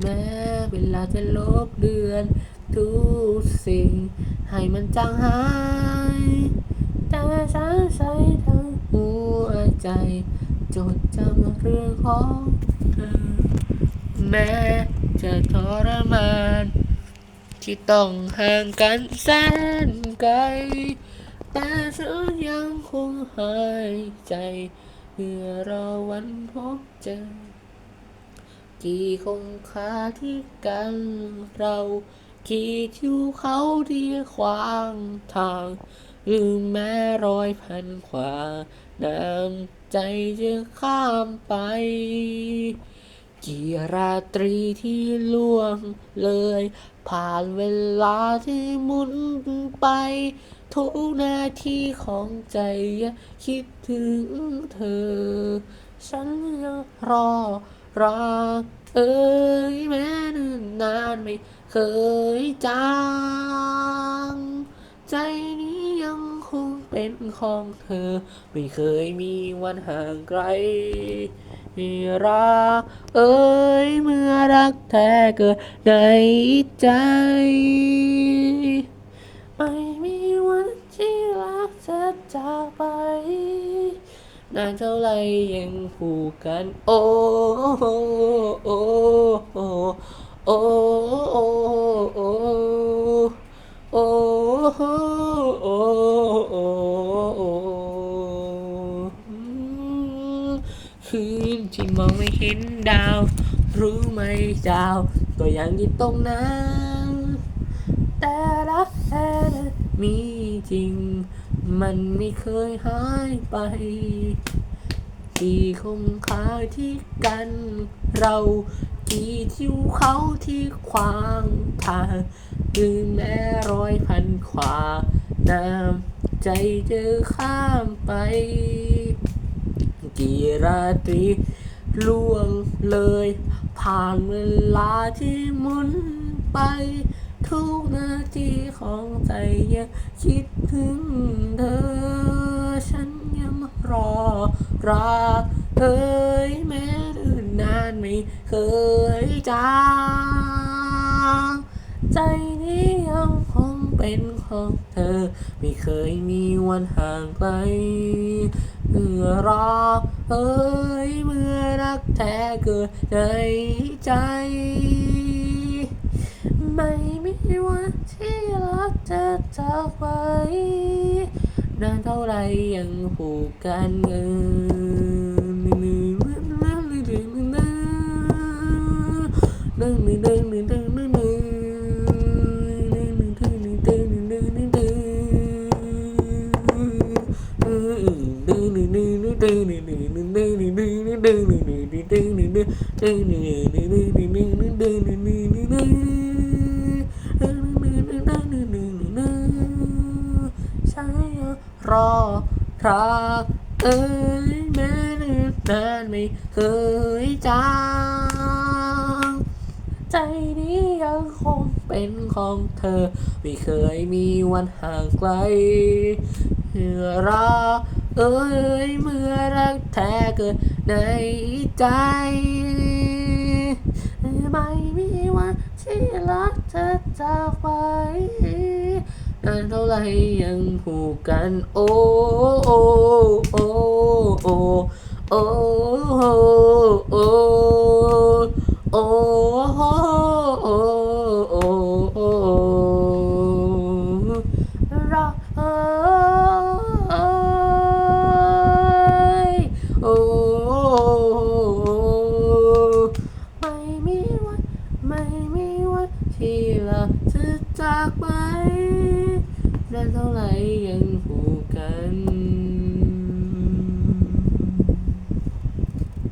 แม้เวลาจะลบเลือนทุกสิ่ง ให้มันจางหาย แต่ฉันใช้ทั้งหัวใจ จดจำเรื่องของเธอแม้จะทรมาน ที่ต้องห่างกันแสนไกล แต่ฉันยังคงหายใจเพื่อรอวันพบเจอ กี่คงคาที่กันเรากี่ทิวเขาที่ขวางทางหรือแม้รอยพันขวาน้ำใจจะข้ามไป กี่ราตรีที่ล่วงเลย ผ่านเวลาที่หมุนไป ทุกนาทีของใจยังคิดถึงเธอ ฉันยังรอรักเอ้ยแม้เนิ่นนานไม่เคยจางใจนี้ยังคงเป็นของเธอ ไม่เคยมีวันห่างไกล รัก เอ้ยเมื่อรักแท้เกิดในใจ ไม่มีวันที่รักจะจากไปนานเท่าไรยังผูกกัน โอ้โอ้โอ้โอ้ คืนที่มองไม่เห็นดาว รู้ไหมดาว ก็ยังอยู่ตรงนั้นแต่รักแท้นั้นมีจริง มันไม่เคยหายไปกี่คงคาที่กันเรากี่ทิวเขาที่ขวางทางหรือแม้ร้อยพันขวาน้ำใจเจอข้ามไป กี่ราตรีล่วงเลย ผ่านเวลาที่หมุนไป ทุกนาทีของใจยังคิดถึงเธอ ฉันยังรอรักเอ้ยแม้เดินนานไม่เคยจางใจนี้ยังคง เป็นของเธอ ไม่เคยมีวันห่างไกลเมื่อรักเอ้ยเมื่อรักแท้เกิดในใจ ไม่มีวันที่รักจะจากไปนานเท่าไรยังผูกกันเงิฉันยัง รอรักเอ้ยแม้นานไม่เคยจางใจนี้ยังคงเป็นของเธอ ไม่เคยมีวันห่างไกล เมื่อรักเอ้ยเมื่อรักแท้เกิดในใจไม่มีวันที่รักจะจากไปนานเท่าไรยังผูกกัน โอ้โอ้โอ้โอ้โอ้โอ้ เดินเท่าไหร่ยัง